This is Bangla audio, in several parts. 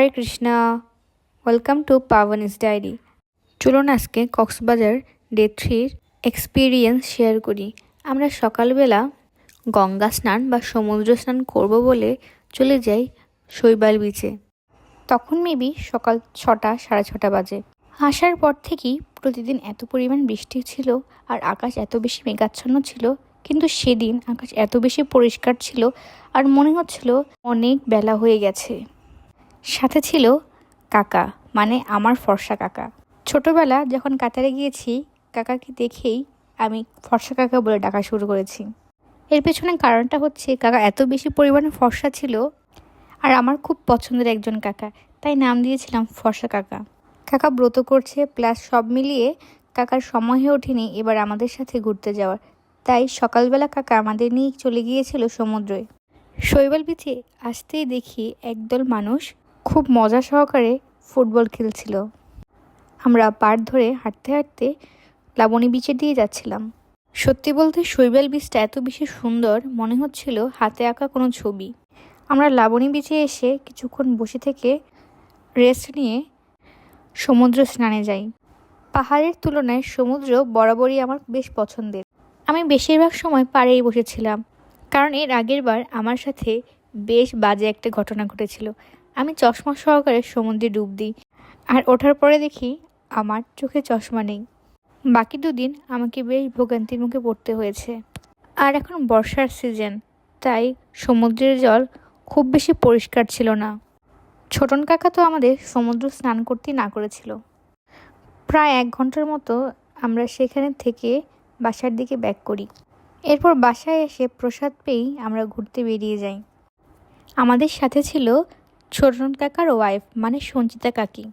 Hare Krishna. Welcome to Pawani's diary চলুন আজকে কক্সবাজার ডে থ্রির এক্সপিরিয়েন্স শেয়ার করি। আমরা সকালবেলা গঙ্গা স্নান বা সমুদ্র স্নান করব বলে চলে যাই শৈবাল বিচে তখন মেবি সকাল ছটা, সাড়ে ছটা বাজে। আসার পর থেকেই প্রতিদিন এত পরিমাণ বৃষ্টি ছিল আর আকাশ এত বেশি মেঘাচ্ছন্ন ছিল, কিন্তু সেদিন আকাশ এত বেশি পরিষ্কার ছিল আর মনে হচ্ছিল অনেক বেলা হয়ে গেছে। সাথে ছিল কাকা মানে আমার ফর্সা কাকা। ছোটবেলা যখন কাতারে গিয়েছি, কাকাকে দেখেই আমি ফর্সা কাকা বলে ডাকা শুরু করেছি। এর পেছনে কারণটা হচ্ছে কাকা এত বেশি পরিমাণে ফর্সা ছিল আর আমার খুব পছন্দের একজন কাকা, তাই নাম দিয়েছিলাম ফর্সা কাকা। কাকা ব্রত করছে, প্লাস সব মিলিয়ে কাকার সময় হয়ে ওঠেনি এবার আমাদের সাথে ঘুরতে যাওয়ার। তাই সকালবেলা কাকা আমাদের নিয়ে চলে গিয়েছিল সমুদ্রে। শৈবাল বিচে আসতেই দেখি একদল মানুষ খুব মজা সহকারে ফুটবল খেলছিল। আমরা পার ধরে হাঁটতে হাঁটতে লাবণী বিচের দিয়ে যাচ্ছিলাম। সত্যি বলতে শৈবাল বীজটা এত বেশি সুন্দর মনে হচ্ছিল হাতে আঁকা কোনো ছবি। আমরা লাবণী বিচে এসে কিছুক্ষণ বসে থেকে রেস্ট নিয়ে সমুদ্র স্নানে যাই। পাহাড়ের তুলনায় সমুদ্র বরাবরই আমার বেশ পছন্দের। আমি বেশিরভাগ সময় পাড়েই বসেছিলাম, কারণ এর আগের বার আমার সাথে বেশ বাজে একটা ঘটনা ঘটেছিল। আমি চশমা সহকারে সমুদ্রে ডুব দিই। আর ওঠার পরে দেখি আমার চোখে চশমা নেই। বাকি দুদিন আমাকে বেশ ভোগান্তির মুখে পড়তে হয়েছে। আর এখন বর্ষার সিজন তাই সমুদ্রের জল খুব বেশি পরিষ্কার ছিল না। ছোটন কাকা তো আমাদের সমুদ্র স্নান করতেই না করেছিল। প্রায় এক ঘণ্টার মতো আমরা সেখানে থেকে বাসার দিকে ব্যাক করি। এরপর বাসায় এসে প্রসাদ পেয়েই আমরা ঘুরতে বেরিয়ে যাই। আমাদের সাথে ছিল ছোটন কাকার ওয়াইফ মানে সঞ্চিতা কাকি।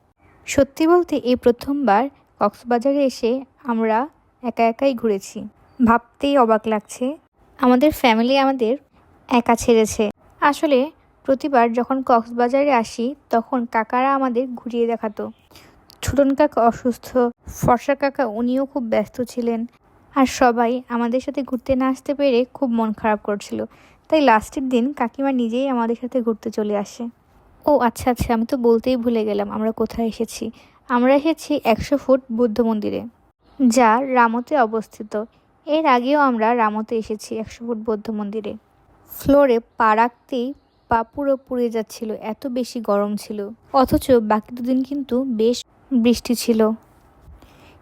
সত্যি বলতে, এই প্রথমবার কক্সবাজারে এসে আমরা একা একাই ঘুরেছি। ভাবতেই অবাক লাগছে। আমাদের ফ্যামিলি আমাদের একা ছেড়েছে। আসলে, প্রতিবার যখন কক্সবাজারে আসি, তখন কাকারা আমাদের ঘুরিয়ে দেখাতো। ছোটন কাকা অসুস্থ, ফর্সা কাকা উনিও খুব ব্যস্ত ছিলেন। আর সবাই আমাদের সাথে ঘুরতে না আসতে পেরে খুব মন খারাপ করছিল। তাই লাস্টের দিন কাকিমা নিজেই আমাদের সাথে ঘুরতে চলে আসে। ও আচ্ছা আচ্ছা আমি তো বলতেই ভুলে গেলাম আমরা কোথায় এসেছি। আমরা এসেছি একশো ফুট বুদ্ধ মন্দিরে, যা রামতে অবস্থিত। এর আগেও আমরা রামতে এসেছি একশো ফুট বৌদ্ধ মন্দিরে। ফ্লোরে পা রাখতেই পা পুরো পুড়ে যাচ্ছিল, এত বেশি গরম ছিল। অথচ বাকি দুদিন কিন্তু বেশ বৃষ্টি ছিল।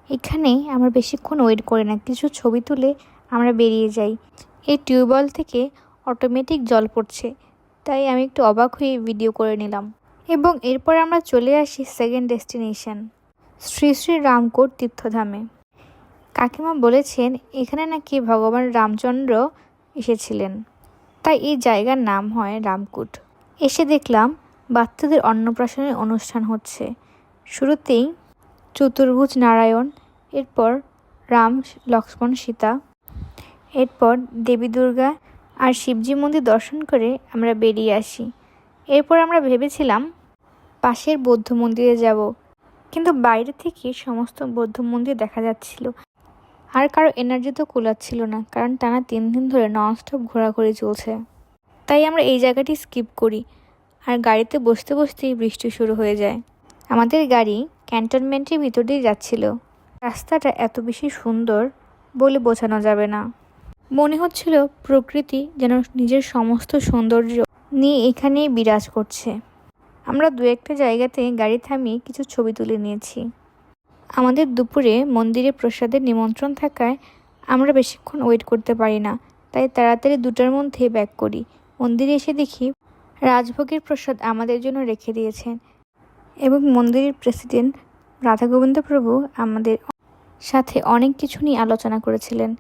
এখানে আমরা বেশিক্ষণ ওয়েট করি না, কিছু ছবি তুলে আমরা বেরিয়ে যাই। এই টিউবওয়েল থেকে অটোমেটিক জল পড়ছে। তাই আমি একটু অবাক হয়ে ভিডিও করে নিলাম। এবং এরপর আমরা চলে আসি সেকেন্ড ডেস্টিনেশন শ্রী শ্রী রামকোট তীর্থধামে। কাকিমা বলেছেন, এখানে নাকি ভগবান রামচন্দ্র এসেছিলেন। তাই এই জায়গার নাম হয় রামকুট। এসে দেখলাম বাচ্চাদের অন্নপ্রাশনের অনুষ্ঠান হচ্ছে। শুরুতেই চতুর্ভুজ নারায়ণ, এরপর রাম, লক্ষ্মণ সীতা, এরপর দেবী দুর্গা আর শিবজি মন্দির দর্শন করে আমরা বেরিয়ে আসি। এরপর আমরা ভেবেছিলাম পাশের বৌদ্ধ মন্দিরে যাব, কিন্তু বাইরে থেকে সমস্ত বৌদ্ধ মন্দির দেখা যাচ্ছিল। আর কারও এনার্জি তো কুলাচ্ছিল না, কারণ টানা তিন দিন ধরে ননস্টপ ঘোরাঘুরি চলছে। তাই আমরা এই জায়গাটি স্কিপ করি আর গাড়িতে বসতে বসতেই বৃষ্টি শুরু হয়ে যায়। আমাদের গাড়ি ক্যান্টনমেন্টের ভিতর দিয়ে যাচ্ছিল। রাস্তাটা এত বেশি সুন্দর বলে বোঝানো যাবে না। মনে হচ্ছিল প্রকৃতি যেন নিজের সমস্ত সৌন্দর্য নিয়ে এখানেই বিরাজ করছে। আমরা দু একটা জায়গাতে গাড়ি থামিয়ে কিছু ছবি তুলে নিয়েছি। আমাদের দুপুরে মন্দিরে প্রসাদের নিমন্ত্রণ থাকায় আমরা বেশিক্ষণ ওয়েট করতে পারি না, তাই তাড়াতাড়ি দুটার মধ্যে ব্যাক করি। মন্দিরে এসে দেখি রাজভোগের প্রসাদ আমাদের জন্য রেখে দিয়েছেন এবং মন্দিরের প্রেসিডেন্ট রাধা গোবিন্দ প্রভু আমাদের সাথে অনেক কিছু নিয়ে আলোচনা করেছিলেন।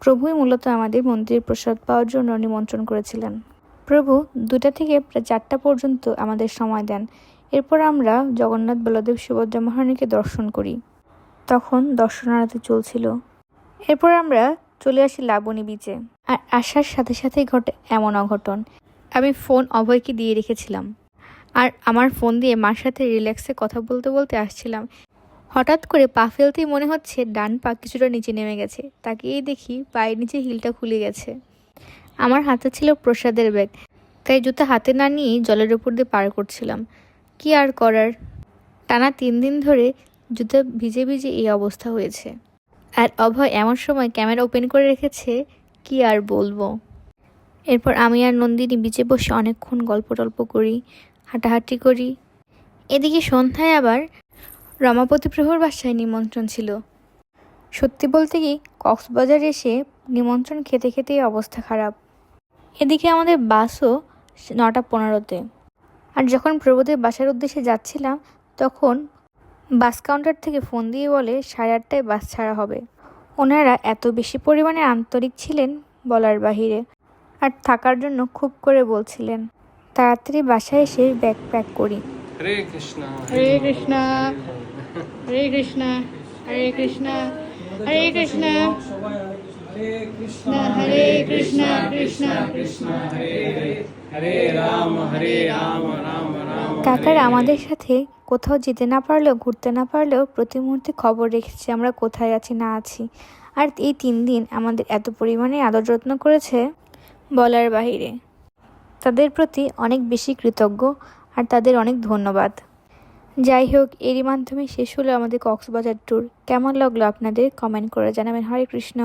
প্রভুই মূলত আমাদের মন্দিরের প্রসাদ পাওয়ার জন্য নিমন্ত্রণ করেছিলেন। প্রভু দুটা থেকে প্রায় চারটা পর্যন্ত আমাদের সময় দেন। এরপর আমরা জগন্নাথ বলদেব সুভদ্রা মহারানীকে দর্শন করি। তখন দর্শনারতি চলছিল। এরপর আমরা চলে আসি লাবণী বিচে। আর আসার সাথে সাথেই ঘটে এমন অঘটন। আমি ফোন অভয়কে দিয়ে রেখেছিলাম। আর আমার ফোন দিয়ে মার সাথে রিল্যাক্সে কথা বলতে বলতে আসছিলাম। হঠাৎ করে পা ফেলতেই মনে হচ্ছে ডান পা কিছুটা নিচে নেমে গেছে। তাকিয়েই দেখি পায়ের নিচে হিলটা খুলে গেছে। আমার হাতে ছিল প্রসাদের ব্যাগ, তাই জুতা হাতে না নিয়েই জলের উপর দিয়ে পার করছিলাম। কি আর করার? টানা তিন দিন ধরে জুতো ভিজে ভিজে এই অবস্থা হয়েছে। আর অভয় এমন সময় ক্যামেরা ওপেন করে রেখেছে, কি আর বলব? এরপর আমি আর নন্দিনী বিচে বসে অনেকক্ষণ গল্প টল্প করি, হাঁটাহাঁটি করি। এদিকে সন্ধ্যায় আবার রমাপতি প্রভুর বাসায় নিমন্ত্রণ ছিল। সত্যি বলতে কি কক্সবাজার এসে নিমন্ত্রণ খেতে খেতেই অবস্থা খারাপ। এদিকে আমাদের বাসও নটা পনেরোতে। আর যখন প্রভুদের বাসার উদ্দেশ্যে যাচ্ছিলাম তখন বাস কাউন্টার থেকে ফোন দিয়ে বলে সাড়ে আটটায় বাস ছাড়া হবে। ওনারা এত বেশি পরিমাণে আন্তরিক ছিলেন বলার বাহিরে আর থাকার জন্য খুব করে বলছিলেন তাড়াতাড়ি বাসায় এসে ব্যাগ প্যাক করি। হরে Krishna. Hare Krishna, Hare Krishna, Hare Krishna, Hare Krishna, Krishna Hare Krishna, Krishna Krishna, হরে রাম হরে রাম রাম রাম কাকারা আমাদের সাথে কোথাও যেতে না পারলেও ঘুরতে না পারলেও প্রতি মুহূর্তে খবর রেখেছে আমরা কোথায় আছি না আছি। আর এই তিন দিন আমাদের এত পরিমাণে আদর যত্ন করেছে বলার বাহিরে। তাদের প্রতি অনেক বেশি কৃতজ্ঞ আর তাদের অনেক ধন্যবাদ। যাই হোক, এরই মাধ্যমে শেষ হলো আমাদের কক্সবাজার ট্যুর কেমন লাগল আপনাদের? কমেন্ট করে জানাবেন। হরে কৃষ্ণ।